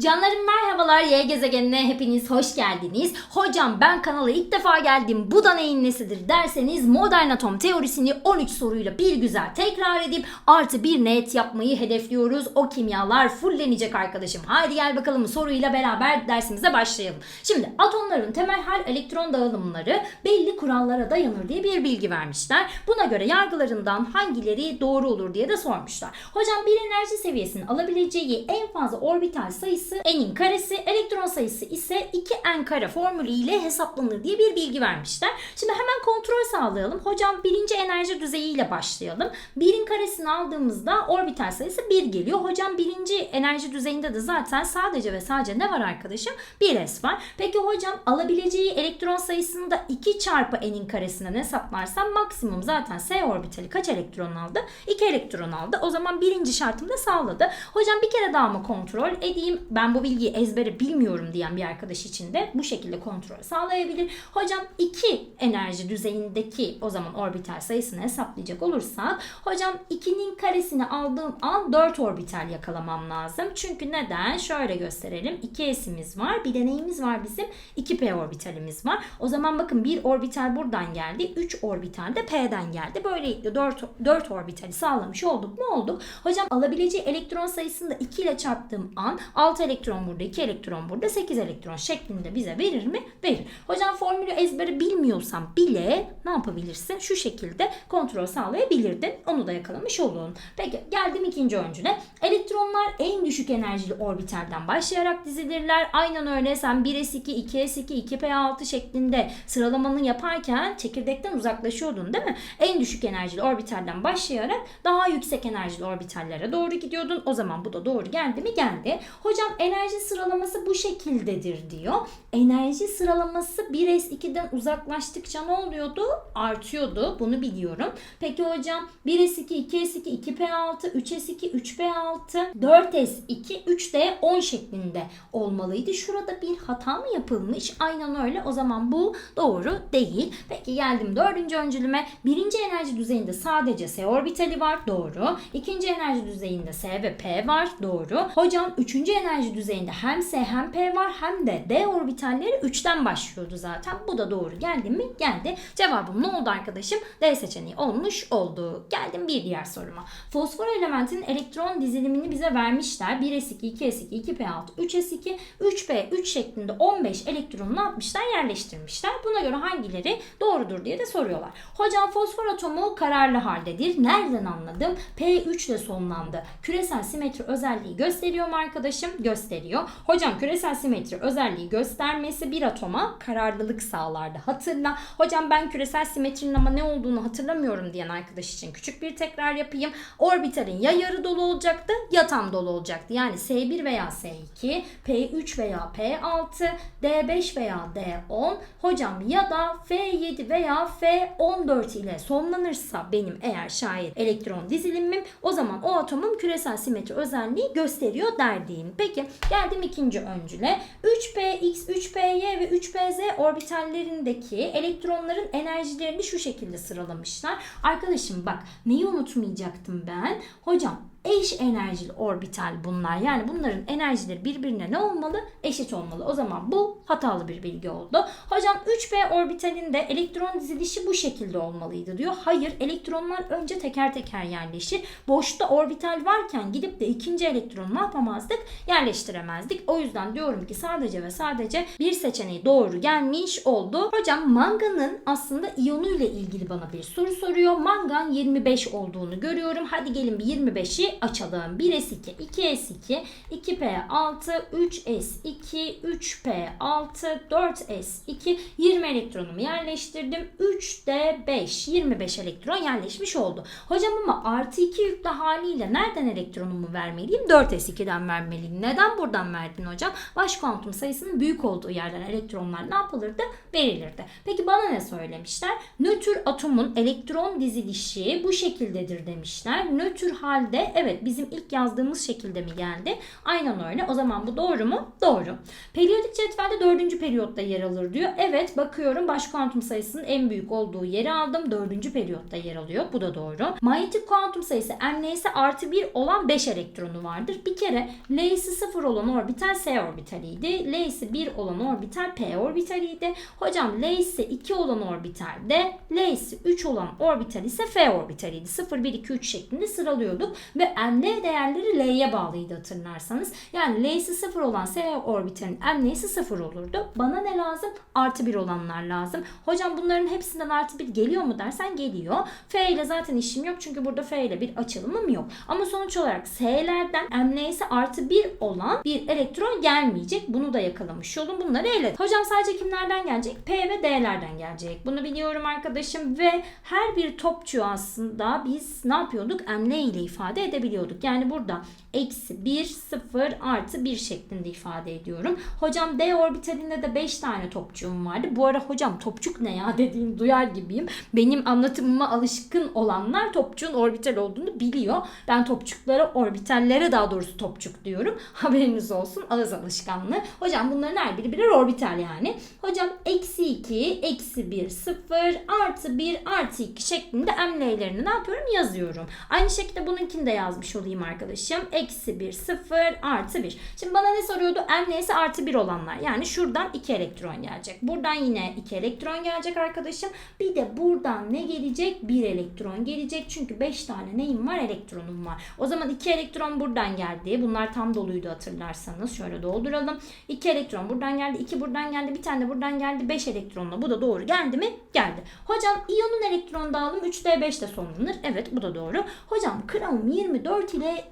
Canlarım merhabalar Y gezegenine hepiniz hoş geldiniz. Hocam ben kanala ilk defa geldim. Bu da neyin nesidir derseniz modern atom teorisini 13 soruyla bir güzel tekrar edip artı bir net yapmayı hedefliyoruz. O kimyalar fullenecek arkadaşım. Haydi gel bakalım soruyla beraber dersimize başlayalım. Şimdi atomların temel hal elektron dağılımları belli kurallara dayanır diye bir bilgi vermişler. Buna göre yargılarından hangileri doğru olur diye de sormuşlar. Hocam bir enerji seviyesinin alabileceği en fazla orbital sayısı n'in karesi, elektron sayısı ise 2n kare formülü ile hesaplanır diye bir bilgi vermişler. Şimdi hemen kontrol sağlayalım. Hocam birinci enerji düzeyiyle başlayalım. Birin karesini aldığımızda orbital sayısı 1 geliyor. Hocam birinci enerji düzeyinde de zaten sadece ve sadece ne var arkadaşım? 1s var. Peki hocam alabileceği elektron sayısını da 2 çarpı n'in karesinden hesaplarsam maksimum zaten s orbitali kaç elektron aldı? 2 elektron aldı. O zaman birinci şartım da sağladı. Hocam bir kere daha mı kontrol edeyim? Ben bu bilgiyi ezbere bilmiyorum diyen bir arkadaş için de bu şekilde kontrol sağlayabilir. Hocam 2 enerji düzeyindeki o zaman orbital sayısını hesaplayacak olursak hocam 2'nin karesini aldığım an 4 orbital yakalamam lazım. Çünkü neden? Şöyle gösterelim. 2s'imiz var. Bir deneyimiz var bizim. 2p orbitalimiz var. O zaman bakın bir orbital buradan geldi. 3 orbital de p'den geldi. Böylelikle 4, 4 orbitali sağlamış olduk mu olduk. Hocam alabileceği elektron sayısını da 2 ile çarptığım an 6 elektron burada, 2 elektron burada, 8 elektron şeklinde bize verir mi? Verir. Hocam formülü ezbere bilmiyorsam bile ne yapabilirsin? Şu şekilde kontrol sağlayabilirdin. Onu da yakalamış olun. Peki geldim ikinci öncüle. Elektronlar en düşük enerjili orbitalden başlayarak dizilirler. Aynen öyle sen 1s2, 2s2, 2p6 şeklinde sıralamanı yaparken çekirdekten uzaklaşıyordun değil mi? En düşük enerjili orbitalden başlayarak daha yüksek enerjili orbitallere doğru gidiyordun. O zaman bu da doğru geldi mi? Geldi. Hocam enerji sıralaması bu şekildedir diyor. Enerji sıralaması 1s2'den uzaklaştıkça ne oluyordu? Artıyordu. Bunu biliyorum. Peki hocam 1s2, 2s2, 2p6, 3s2, 3p6, 4s2, 3d10 şeklinde olmalıydı. Şurada bir hata mı yapılmış? Aynen öyle. O zaman bu doğru değil. Peki geldim dördüncü öncülüme. Birinci enerji düzeyinde sadece s orbitali var. Doğru. İkinci enerji düzeyinde s ve p var. Doğru. Hocam üçüncü enerji düzeyinde hem s hem p var hem de d orbitalleri 3'ten başlıyordu zaten. Bu da doğru geldi mi? Geldi. Cevabım ne oldu arkadaşım? D seçeneği olmuş oldu. Geldim bir diğer soruma. Fosfor elementin elektron dizilimini bize vermişler. 1s2, 2s2, 2p6, 3s2, 3p3 şeklinde 15 elektronu ne yapmışlar? Yerleştirmişler. Buna göre hangileri doğrudur diye de soruyorlar. Hocam fosfor atomu kararlı haldedir. Nereden anladım? P3 ile sonlandı. Küresel simetri özelliği gösteriyor mu arkadaşım? Gösteriyor. Hocam küresel simetri özelliği göstermesi bir atoma kararlılık sağlardı. Hatırla. Hocam ben küresel simetrinin ama ne olduğunu hatırlamıyorum diyen arkadaş için küçük bir tekrar yapayım. Orbitalin ya yarı dolu olacaktı ya tam dolu olacaktı. Yani S1 veya S2, P3 veya P6, D5 veya D10. Hocam ya da F7 veya F14 ile sonlanırsa benim eğer şayet elektron dizilimim o zaman o atomun küresel simetri özelliği gösteriyor derdiğim. Peki geldim ikinci öncüle. 3px, 3py ve 3pz orbitallerindeki elektronların enerjilerini şu şekilde sıralamışlar. Arkadaşım bak neyi unutmayacaktım ben? Hocam eş enerjili orbital bunlar. Yani bunların enerjileri birbirine ne olmalı? Eşit olmalı. O zaman bu hatalı bir bilgi oldu. Hocam 3p orbitalinde elektron dizilişi bu şekilde olmalıydı diyor. Hayır elektronlar önce teker teker yerleşir. Boşta orbital varken gidip de ikinci elektronu ne yapamazdık? Yerleştiremezdik. O yüzden diyorum ki sadece ve sadece bir seçeneği doğru gelmiş oldu. Hocam manganın aslında iyonu ile ilgili bana bir soru soruyor. Mangan 25 olduğunu görüyorum. Hadi gelin bir 25'i açalım. 1s2, 2s2, 2p6, 3s2, 3p6, 4s2, 20 elektronumu yerleştirdim. 3d5, 25 elektron yerleşmiş oldu. Hocam ama artı 2 yüklü haliyle nereden elektronumu vermeliyim? 4s2'den vermeliyim. Neden buradan verdin hocam? Baş kuantum sayısının büyük olduğu yerden elektronlar ne yapılırdı? Verilirdi. Peki bana ne söylemişler? Nötr atomun elektron dizilişi bu şekildedir demişler. Nötr halde Evet bizim ilk yazdığımız şekilde mi geldi? Aynen öyle. O zaman bu doğru mu? Doğru. Periyodik cetvelde dördüncü periyotta yer alır diyor. Evet bakıyorum baş kuantum sayısının en büyük olduğu yeri aldım. Dördüncü periyotta yer alıyor. Bu da doğru. Manyetik kuantum sayısı m neyse artı 1 olan 5 elektronu vardır. Bir kere L'si 0 olan orbital S orbitaliydi. L'si 1 olan orbital P orbitaliydi. Hocam L'si 2 olan orbital de L'si 3 olan orbital ise F orbitaliydi. 0, 1, 2, 3 şeklinde sıralıyorduk. Ve ML değerleri L'ye bağlıydı hatırlarsanız. Yani L'si 0 olan S orbitalin ML'si 0 olurdu. Bana ne lazım? Artı 1 olanlar lazım. Hocam bunların hepsinden artı 1 geliyor mu dersen geliyor. F ile zaten işim yok çünkü burada F ile bir açılımım yok. Ama sonuç olarak S'lerden ML'si artı 1 olan bir elektron gelmeyecek. Bunu da yakalamış oldum. Bunları ele. Hocam sadece kimlerden gelecek? P ve D'lerden gelecek. Bunu biliyorum arkadaşım ve her bir topçu aslında biz ne yapıyorduk? ML ile ifade edebiliyorduk. Yani burada eksi 1, 0, artı 1 şeklinde ifade ediyorum. Hocam D orbitalinde de 5 tane topçuğum vardı. Bu ara hocam topçuk ne ya dediğini duyar gibiyim. Benim anlatımıma alışkın olanlar topçuğun orbital olduğunu biliyor. Ben topçuklara, orbitallere daha doğrusu topçuk diyorum. Haberiniz olsun ağız alışkanlığı. Hocam bunların her biri birer orbital yani. Hocam eksi 2, eksi 1, 0, artı 1, artı 2 şeklinde emleylerini ne yapıyorum? Yazıyorum. Aynı şekilde bununkini de yazmış olayım arkadaşım. Eksi 1, 0, artı 1. Şimdi bana ne soruyordu? Emleyesi artı 1 olanlar. Yani şuradan 2 elektron gelecek. Buradan yine 2 elektron gelecek arkadaşım. Bir de buradan ne gelecek? 1 elektron gelecek. Çünkü 5 tane neyim var? Elektronum var. O zaman 2 elektron buradan geldi. Bunlar tam doluydu hatırlarsanız. Şöyle dolduralım. 2 elektron buradan geldi. 2 buradan geldi. Bir tane de buradan geldi. 5 elektronla. Bu da doğru geldi mi? Geldi. Hocam iyonun elektron dağılımı 3D5'te sonlanır. Evet bu da doğru. Hocam krom 24 ile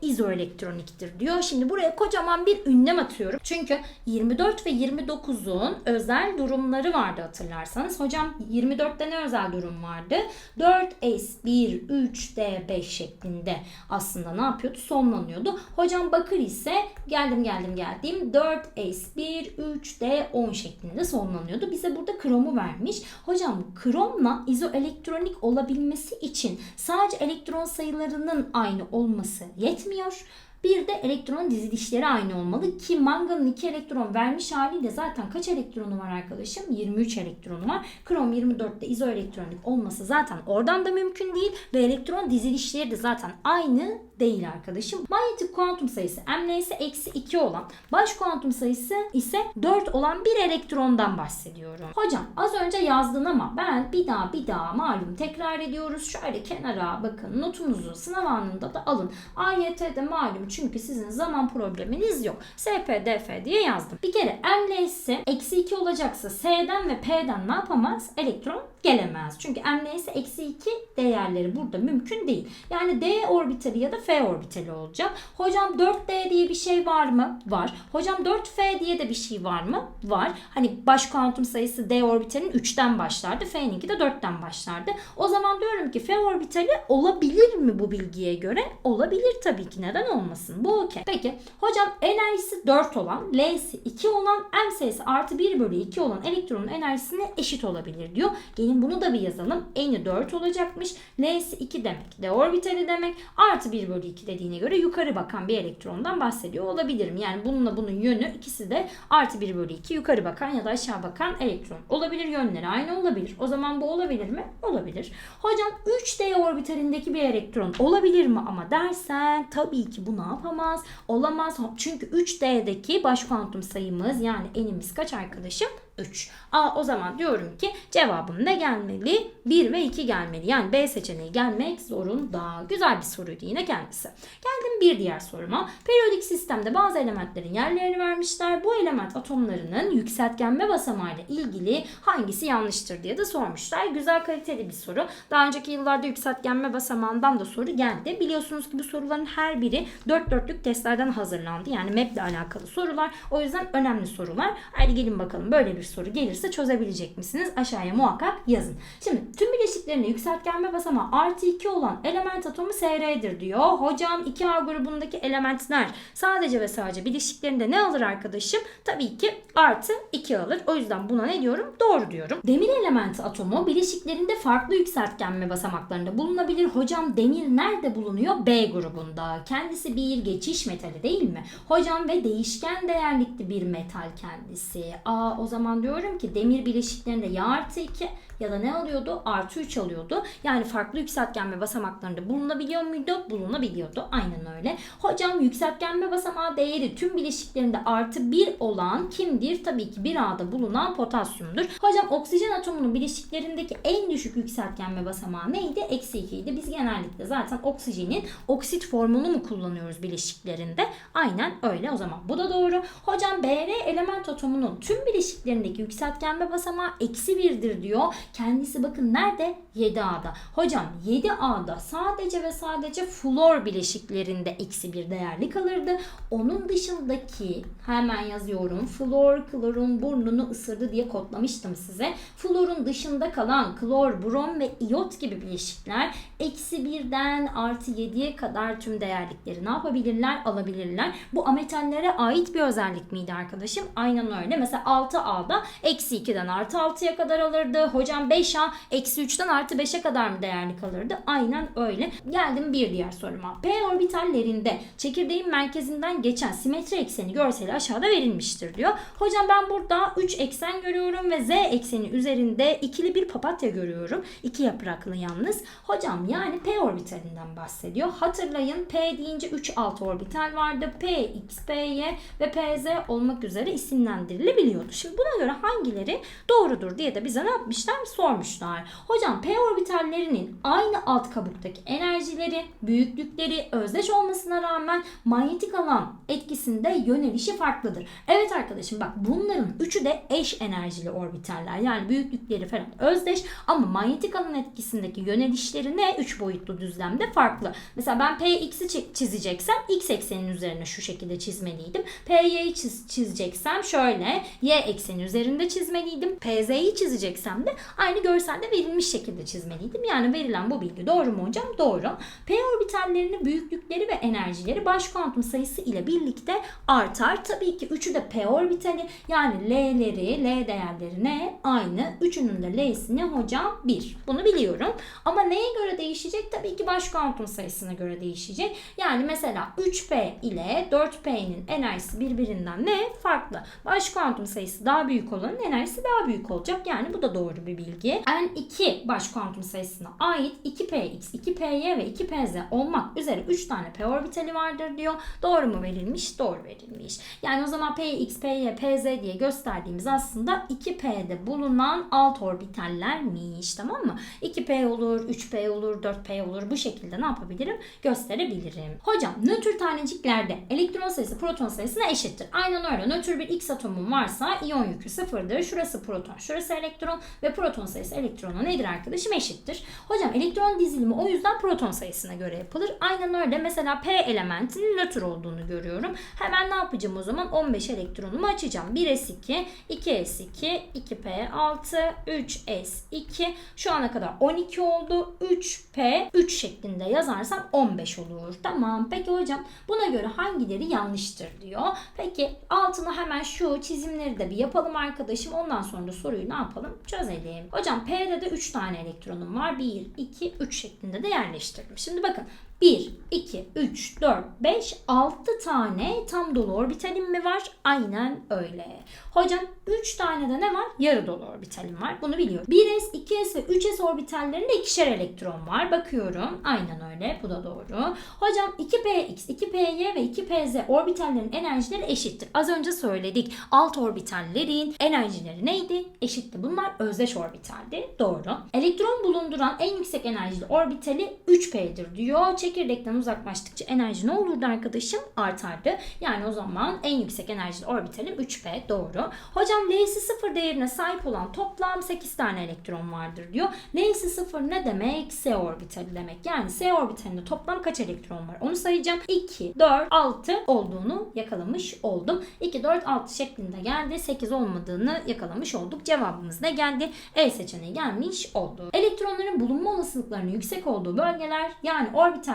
izoelektroniktir diyor. Şimdi buraya kocaman bir ünlem atıyorum. Çünkü 24 ve 29'un özel durumları vardı hatırlarsanız. Hocam 24'te ne özel durum vardı? 4S1 3D5 şeklinde aslında ne yapıyordu? Sonlanıyordu. Hocam bakır ise geldim geldim geldim 4S1 3D10 şeklinde sonlanıyordu. Bize burada kromu vermiş. Hocam kromla izoelektronik olabilmesi için sadece elektron sayılarının aynı olması yetmiyor. Bir de elektron dizilişleri aynı olmalı ki manganın 2 elektron vermiş haliyle zaten kaç elektronu var arkadaşım? 23 elektronu var. Krom 24'te izoelektronik olması zaten oradan da mümkün değil ve elektron dizilişleri de zaten aynı değil arkadaşım. Manyetik kuantum sayısı m neyse eksi 2 olan baş kuantum sayısı ise 4 olan bir elektrondan bahsediyorum. Hocam az önce yazdın ama ben bir daha bir daha malum tekrar ediyoruz. Şöyle kenara bakın notunuzu sınav anında da alın. AYT'de malum çünkü sizin zaman probleminiz yok. SPDF diye yazdım. Bir kere m ise eksi 2 olacaksa S'den ve P'den ne yapamaz? Elektron gelemez. Çünkü m ise eksi 2 değerleri burada mümkün değil. Yani D orbitali ya da F orbitali olacak. Hocam 4D diye bir şey var mı? Var. Hocam 4F diye de bir şey var mı? Var. Hani baş kuantum sayısı D orbitalinin 3'ten başlardı. F'ninki de 4'ten başlardı. O zaman diyorum ki F orbitali olabilir mi bu bilgiye göre? Olabilir tabii ki. Neden olmasın? Bu okey. Peki hocam enerjisi 4 olan, L'si 2 olan, M sayısı artı 1 bölü 2 olan elektronun enerjisine eşit olabilir diyor. Gelin bunu da bir yazalım. Eni 4 olacakmış. L'si 2 demek. D orbitali demek. Artı 1 bölü 2 dediğine göre yukarı bakan bir elektrondan bahsediyor olabilirim. Yani bununla bunun yönü ikisi de artı 1 bölü 2 yukarı bakan ya da aşağı bakan elektron. Olabilir yönleri aynı olabilir. O zaman bu olabilir mi? Olabilir. Hocam 3D orbitalindeki bir elektron olabilir mi ama dersen tabii ki bu ne yapamaz? Olamaz. Çünkü 3D'deki baş kuantum sayımız yani enimiz kaç arkadaşım? 3. Aa, o zaman diyorum ki cevabım ne gelmeli? 1 ve 2 gelmeli. Yani B seçeneği gelmek zorunda. Güzel bir soruydu yine kendisi. Geldim bir diğer soruma. Periyodik sistemde bazı elementlerin yerlerini vermişler. Bu element atomlarının yükseltgenme basamağıyla ilgili hangisi yanlıştır diye de sormuşlar. Güzel kaliteli bir soru. Daha önceki yıllarda yükseltgenme basamağından da soru geldi. Biliyorsunuz ki bu soruların her biri 4 dörtlük testlerden hazırlandı. Yani MEP ile alakalı sorular. O yüzden önemli sorular. Hadi gelin bakalım böyle bir soru gelirse çözebilecek misiniz? Aşağıya muhakkak yazın. Şimdi tüm bileşiklerinde yükseltgenme basamağı artı 2 olan element atomu SR'dir diyor. Hocam 2A grubundaki elementler sadece ve sadece bileşiklerinde ne alır arkadaşım? Tabii ki artı 2 alır. O yüzden buna ne diyorum? Doğru diyorum. Demir elementi atomu bileşiklerinde farklı yükseltgenme basamaklarında bulunabilir. Hocam demir nerede bulunuyor? B grubunda. Kendisi bir geçiş metali değil mi? Hocam ve değişken değerlikli bir metal kendisi. Aa o zaman diyorum ki demir bileşiklerinde ya artı 2 ya da ne alıyordu? Artı 3 alıyordu. Yani farklı yükseltgenme basamaklarında bulunabiliyor muydu? Bulunabiliyordu. Aynen öyle. Hocam yükseltgenme basamağı değeri tüm bileşiklerinde artı 1 olan kimdir? Tabii ki 1A'da bulunan potasyumdur. Hocam oksijen atomunun bileşiklerindeki en düşük yükseltgenme basamağı neydi? Eksi 2 idi. Biz genellikle zaten oksijenin oksit formunu mu kullanıyoruz bileşiklerinde? Aynen öyle. O zaman bu da doğru. Hocam Br element atomunun tüm bileşiklerindeki yükseltgenme basamağı eksi 1'dir diyor. Kendisi bakın nerede? 7A'da. Hocam 7A'da sadece ve sadece flor bileşiklerinde eksi 1 değerli kalırdı. Onun dışındaki hemen yazıyorum. Flor klorun burnunu ısırdı diye kodlamıştım size. Florun dışında kalan klor, brom ve iyot gibi bileşikler eksi 1'den artı 7'ye kadar tüm değerlikleri ne yapabilirler? Alabilirler. Bu ametallere ait bir özellik miydi arkadaşım? Aynen öyle. Mesela 6A'da eksi 2'den artı 6'ya kadar alırdı. Hocam 5A eksi 3'ten artı 5'e kadar mı değerli kalırdı? Aynen öyle. Geldim bir diğer soruma. P orbitallerinde çekirdeğin merkezinden geçen simetri ekseni görseli aşağıda verilmiştir diyor. Hocam ben burada 3 eksen görüyorum ve Z ekseni üzerinde ikili bir papatya görüyorum. İki yapraklı yalnız. Hocam yani P orbitalinden bahsediyor. Hatırlayın P deyince 3 alt orbital vardı. P, X, P, Y ve PZ olmak üzere isimlendirilebiliyordu. Şimdi buna göre hangileri doğrudur diye de bize ne yapmışlar? Sormuşlar. Hocam P orbitallerinin aynı alt kabuktaki enerjileri, büyüklükleri özdeş olmasına rağmen manyetik alan etkisinde yönelişi farklıdır. Evet arkadaşım bak bunların üçü de eş enerjili orbitaller. Yani büyüklükleri falan özdeş ama manyetik alan etkisindeki yönelişleri ne? Üç boyutlu düzlemde farklı. Mesela ben Px'i çi- çizeceksem x eksenin üzerine şu şekilde çizmeliydim. Py'yi çiz- çizeceksem şöyle y ekseni üzerinde çizmeliydim. Pz'yi çizeceksem de aynı görselde verilmiş şekilde çizmeliydim. Yani verilen bu bilgi doğru mu hocam? Doğru. P orbitallerinin büyüklükleri ve enerjileri baş kuantum sayısı ile birlikte artar. Tabii ki üçü de P orbitali yani L'leri, L değerleri ne? Aynı. Üçünün de L'si ne hocam? 1. Bunu biliyorum. Ama neye göre değişecek? Tabii ki baş kuantum sayısına göre değişecek. Yani mesela 3P ile 4P'nin enerjisi birbirinden ne? Farklı. Baş kuantum sayısı daha büyük olanın enerjisi daha büyük olacak. Yani bu da doğru bir bilgi. N2 baş kuantum sayısına ait 2px, 2py ve 2pz olmak üzere 3 tane p orbitali vardır diyor. Doğru mu verilmiş? Doğru verilmiş. Yani o zaman px, py, pz diye gösterdiğimiz aslında 2p'de bulunan alt orbitallermiş. Tamam mı? 2p olur, 3p olur, 4p olur. Bu şekilde ne yapabilirim? Gösterebilirim. Hocam nötr taneciklerde elektron sayısı proton sayısına eşittir. Aynen öyle. Nötr bir x atomum varsa iyon yükü sıfırdır. Şurası proton, şurası elektron ve proton sayısı elektrona nedir arkadaşım? Eşittir. Hocam elektron dizilimi o yüzden proton sayısına göre yapılır. Aynen öyle. Mesela P elementinin nötr olduğunu görüyorum. Hemen ne yapacağım o zaman? 15 elektronumu açacağım. 1s2, 2s2, 2p6, 3s2. Şu ana kadar 12 oldu. 3p 3 şeklinde yazarsam 15 olur. Tamam. Peki hocam buna göre hangileri yanlıştır diyor. Peki altına hemen şu çizimleri de bir yapalım arkadaşım. Ondan sonra da soruyu ne yapalım? Çözelim. Hocam P'de de 3 tane elektronum var. 1, 2, 3 şeklinde de yerleştirdim. Şimdi bakın 1, 2, 3, 4, 5, 6 tane tam dolu orbitalim mi var? Aynen öyle. Hocam 3 tane de ne var? Yarı dolu orbitalim var. Bunu biliyorum. 1s, 2s ve 3s orbitallerinde ikişer elektron var. Bakıyorum. Aynen öyle. Bu da doğru. Hocam 2px, 2py ve 2pz orbitallerin enerjileri eşittir. Az önce söyledik. Alt orbitallerin enerjileri neydi? Eşitti. Bunlar özdeş orbitaldi. Doğru. Elektron bulunduran en yüksek enerjili orbitali 3p'dir diyor. Çekirdekten uzaklaştıkça enerji ne olurdu arkadaşım? Artardı. Yani o zaman en yüksek enerjili orbitalim 3p doğru. Hocam L'si 0 değerine sahip olan toplam 8 tane elektron vardır diyor. L'si 0 ne demek? S orbitali demek. Yani S orbitalinde toplam kaç elektron var? Onu sayacağım. 2, 4, 6 olduğunu yakalamış oldum. 2, 4, 6 şeklinde geldi. 8 olmadığını yakalamış olduk. Cevabımız ne geldi? E seçeneği gelmiş oldu. Elektronların bulunma olasılıklarının yüksek olduğu bölgeler yani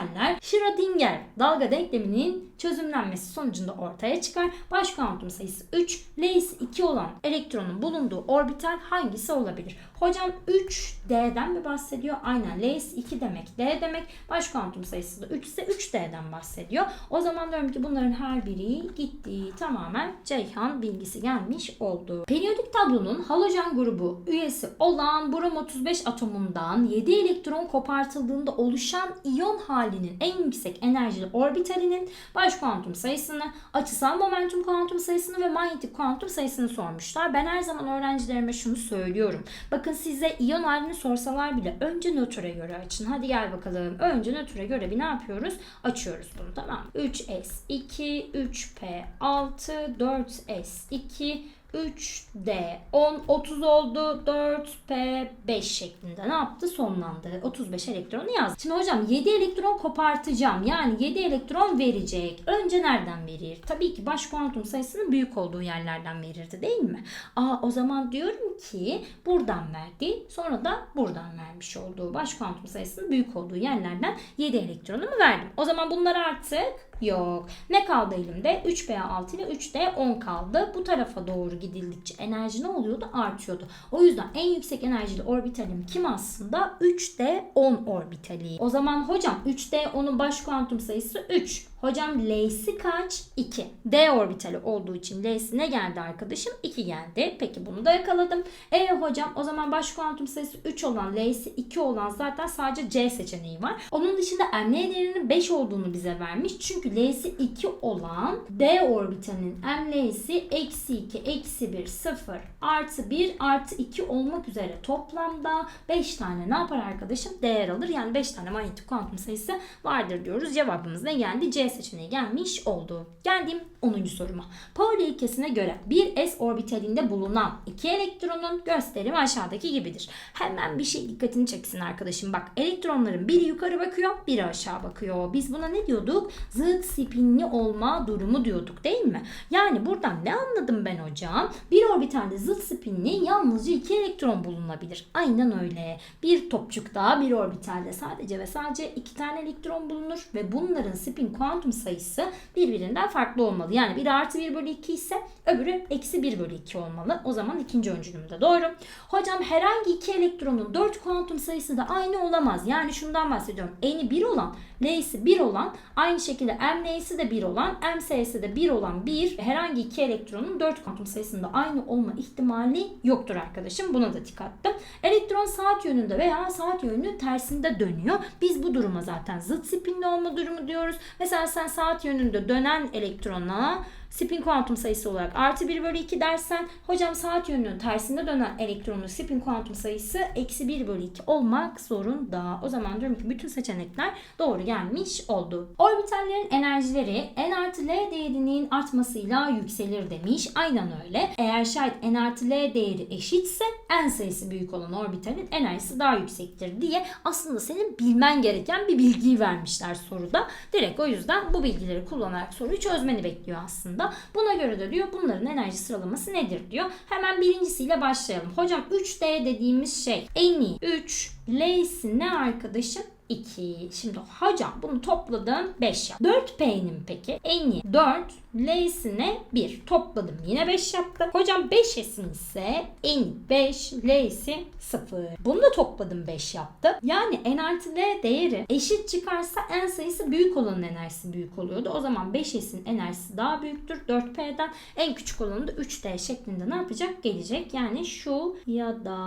orbitaller Schrödinger dalga denkleminin çözümlenmesi sonucunda ortaya çıkar. Baş kuantum sayısı 3, L'si 2 olan elektronun bulunduğu orbital hangisi olabilir? Hocam 3D'den mi bahsediyor? Aynen L'si 2 demek D demek. Baş kuantum sayısı da 3 ise 3D'den bahsediyor. O zaman diyorum ki bunların her biri gitti. Tamamen Ceyhan bilgisi gelmiş oldu. Periyodik tablonun halojen grubu üyesi olan brom 35 atomundan 7 elektron kopartıldığında oluşan iyon halinin en yüksek enerjili orbitalinin baş kuantum sayısını, açısal momentum kuantum sayısını ve manyetik kuantum sayısını sormuşlar. Ben her zaman öğrencilerime şunu söylüyorum. Bakın size iyon halini sorsalar bile önce nötre göre açın. Hadi gel bakalım. Önce nötre göre bir ne yapıyoruz? Açıyoruz bunu tamam mı? 3S2, 3P6, 4S2, 3D 10 30 oldu 4P 5 şeklinde ne yaptı sonlandı 35 elektronu yazdı. Şimdi hocam 7 elektron kopartacağım yani 7 elektron verecek. Önce nereden verir? Tabii ki baş kuantum sayısının büyük olduğu yerlerden verirdi değil mi? Aa o zaman diyorum ki buradan verdi sonra da buradan vermiş olduğu baş kuantum sayısının büyük olduğu yerlerden 7 elektronumu verdim. O zaman bunlar artık Yok. Ne kaldı elimde? 3B6 ile 3D10 kaldı. Bu tarafa doğru gidildikçe enerji ne oluyordu? Artıyordu. O yüzden en yüksek enerjili orbitalim kim aslında? 3D10 orbitali. O zaman hocam 3D10'un baş kuantum sayısı 3. Hocam L'si kaç? 2. D orbitali olduğu için L'si ne geldi arkadaşım? 2 geldi. Peki bunu da yakaladım. E hocam o zaman baş kuantum sayısı 3 olan L'si 2 olan zaten sadece C seçeneği var. Onun dışında ML değerinin 5 olduğunu bize vermiş. Çünkü L'si 2 olan D orbitalinin ML'si eksi 2, eksi 1, 0, artı 1, artı 2 olmak üzere toplamda 5 tane ne yapar arkadaşım? Değer alır. Yani 5 tane manyetik kuantum sayısı vardır diyoruz. Cevabımız ne geldi? C seçeneği gelmiş oldu. Geldim 10. soruma. Pauli ilkesine göre bir s orbitalinde bulunan iki elektronun gösterimi aşağıdaki gibidir. Hemen bir şey dikkatini çeksin arkadaşım. Bak elektronların biri yukarı bakıyor, biri aşağı bakıyor. Biz buna ne diyorduk? Zıt spinli olma durumu diyorduk değil mi? Yani buradan ne anladım ben hocam? Bir orbitalde zıt spinli yalnızca iki elektron bulunabilir. Aynen öyle. Bir topçukta bir orbitalde sadece ve sadece iki tane elektron bulunur ve bunların spin kuantum sayısı birbirinden farklı olmalı. Yani biri artı 1 bölü 2 ise öbürü eksi 1 bölü 2 olmalı. O zaman ikinci öncülüm de doğru. Hocam herhangi iki elektronun 4 kuantum sayısı da aynı olamaz. Yani şundan bahsediyorum. N'i 1 olan, L'si 1 olan, aynı şekilde MN'si de 1 olan, MS'si de 1 olan bir herhangi iki elektronun 4 kuantum sayısında aynı olma ihtimali yoktur arkadaşım. Buna da dikkatle. Elektron saat yönünde veya saat yönünün tersinde dönüyor. Biz bu duruma zaten zıt spinli olma durumu diyoruz. Mesela sen saat yönünde dönen elektrona spin kuantum sayısı olarak artı 1 bölü 2 dersen hocam saat yönünün tersinde dönen elektronun spin kuantum sayısı eksi 1 bölü 2 olmak zorunda. O zaman diyorum ki bütün seçenekler doğru gelmiş oldu. Orbitallerin enerjileri n artı l değerinin artmasıyla yükselir demiş. Aynen öyle. Eğer şayet n artı l değeri eşitse n sayısı büyük olan orbitalin enerjisi daha yüksektir diye aslında senin bilmen gereken bir bilgiyi vermişler soruda. Direkt o yüzden bu bilgileri kullanarak soruyu çözmeni bekliyor aslında. Buna göre de diyor bunların enerji sıralaması nedir diyor. Hemen birincisiyle başlayalım. Hocam 3D dediğimiz şey en iyi 3 L'si ne arkadaşım? 2. Şimdi hocam bunu topladım 5 yap. 4P'nin peki en iyi 4 L'sine 1 topladım yine 5 yaptı. Hocam 5S'in ise en iyi 5 L'si 0. Bunu da topladım 5 yaptı. Yani n artı L değeri eşit çıkarsa n sayısı büyük olanın enerjisi büyük oluyordu. O zaman 5S'in enerjisi daha büyüktür 4P'den. En küçük olanı da 3D şeklinde ne yapacak? Gelecek. Yani şu ya da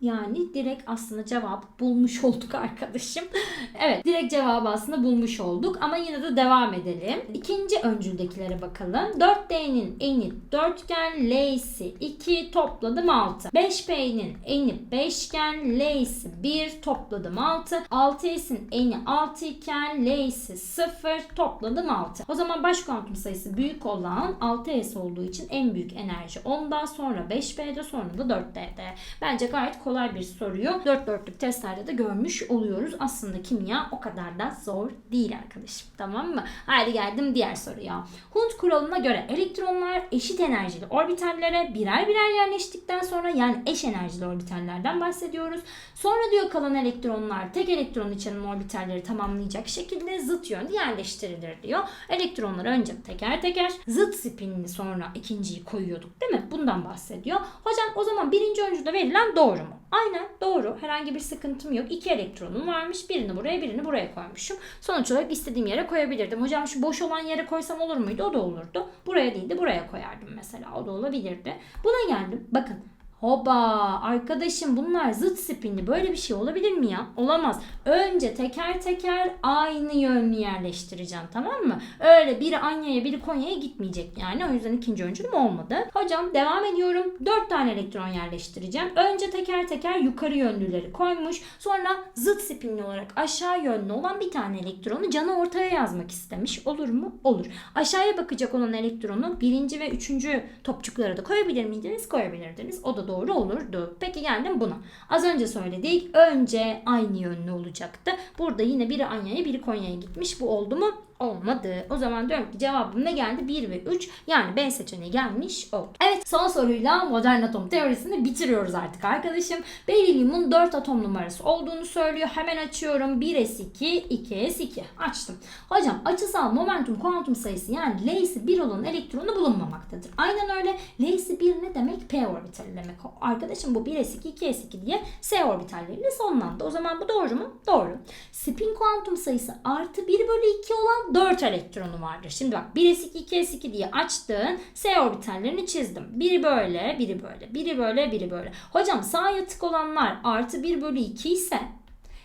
yani direkt aslında cevap bulmuş olduk arkadaşım. evet direkt cevabı aslında bulmuş olduk ama yine de devam edelim. İkinci öncüldeki sıradakilere bakalım. 4D'nin eni dörtgen, L'si 2 topladım 6. 5P'nin eni beşgen, L'si 1 topladım 6. 6S'in eni 6 iken L'si 0 topladım 6. O zaman baş kuantum sayısı büyük olan 6S olduğu için en büyük enerji 10'da sonra 5P'de sonra da 4D'de. Bence gayet kolay bir soruyu 4 dörtlük testlerde de görmüş oluyoruz. Aslında kimya o kadar da zor değil arkadaşım. Tamam mı? Haydi geldim diğer soruya. Hund kuralına göre elektronlar eşit enerjili orbitallere birer birer yerleştikten sonra yani eş enerjili orbitallerden bahsediyoruz. Sonra diyor kalan elektronlar tek elektron içeren orbitalleri tamamlayacak şekilde zıt yönde yerleştirilir diyor. Elektronlar önce teker teker zıt spinini sonra ikinciyi koyuyorduk değil mi? Bundan bahsediyor. Hocam o zaman birinci öncüde verilen doğru mu? Aynen doğru. Herhangi bir sıkıntım yok. İki elektronum varmış. Birini buraya birini buraya koymuşum. Sonuç olarak istediğim yere koyabilirdim. Hocam şu boş olan yere koysam olur muydu? O da olurdu. Buraya değil de buraya koyardım mesela. O da olabilirdi. Buna geldim. Bakın Hoba arkadaşım bunlar zıt spinli böyle bir şey olabilir mi ya? Olamaz. Önce teker teker aynı yönlü yerleştireceğim tamam mı? Öyle biri Anya'ya biri Konya'ya gitmeyecek yani. O yüzden ikinci öncülüm olmadı. Hocam devam ediyorum. Dört tane elektron yerleştireceğim. Önce teker teker yukarı yönlüleri koymuş. Sonra zıt spinli olarak aşağı yönlü olan bir tane elektronu canı ortaya yazmak istemiş. Olur mu? Olur. Aşağıya bakacak olan elektronu birinci ve üçüncü topçuklara da koyabilir miydiniz? Koyabilirdiniz. O da doğru olurdu. Peki geldim buna. Az önce söyledik. Önce aynı yönlü olacaktı. Burada yine biri Anya'ya biri Konya'ya gitmiş. Bu oldu mu? Olmadı. O zaman diyorum ki cevabım ne geldi? 1 ve 3. Yani B seçeneği gelmiş oldu. Evet son soruyla modern atom teorisini bitiriyoruz artık arkadaşım. Berilyumun 4 atom numarası olduğunu söylüyor. Hemen açıyorum. 1s2, 2s2. Açtım. Hocam açısal momentum kuantum sayısı yani L'si 1 olan elektronu bulunmamaktadır. Aynen öyle. L'si 1 ne demek? P orbitali demek. Arkadaşım bu 1s2, 2s2 diye S orbitalleriyle sonlandı. O zaman bu doğru mu? Doğru. Spin kuantum sayısı artı 1 bölü 2 olan 4 elektronu vardır. Şimdi bak 1s2, 2s2 diye açtığın S orbitallerini çizdim. Biri böyle, biri böyle, biri böyle, biri böyle. Hocam sağ yatık olanlar artı 1 bölü 2 ise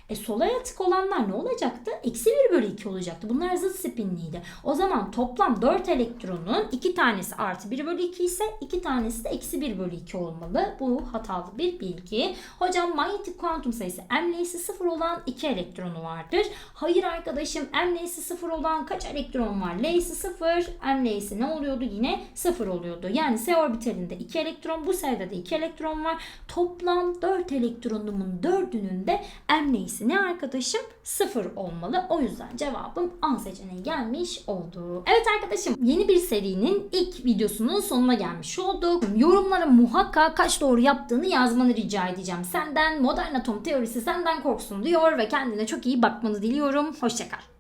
e sola yatık olanlar ne olacaktı? Eksi 1 bölü 2 olacaktı. Bunlar zıt spinliydi. O zaman toplam 4 elektronun 2 tanesi artı 1 bölü 2 ise 2 tanesi de eksi 1 bölü 2 olmalı. Bu hatalı bir bilgi. Hocam manyetik kuantum sayısı m'l'si 0 olan 2 elektronu vardır. Hayır arkadaşım m'l'si 0 olan kaç elektron var? L'si 0, m'l'si ne oluyordu? Yine 0 oluyordu. Yani S orbitalinde 2 elektron, bu S'de de 2 elektron var. Toplam 4 elektronumun 4'ünün de m'l'si ne arkadaşım? 0 olmalı. O yüzden cevabım A seçeneği gelmiş oldu. Evet arkadaşım yeni bir serinin ilk videosunun sonuna gelmiş olduk. Yorumlara muhakkak kaç doğru yaptığını yazmanı rica edeceğim. Senden modern atom teorisi senden korksun diyor ve kendine çok iyi bakmanı diliyorum. Hoşçakal.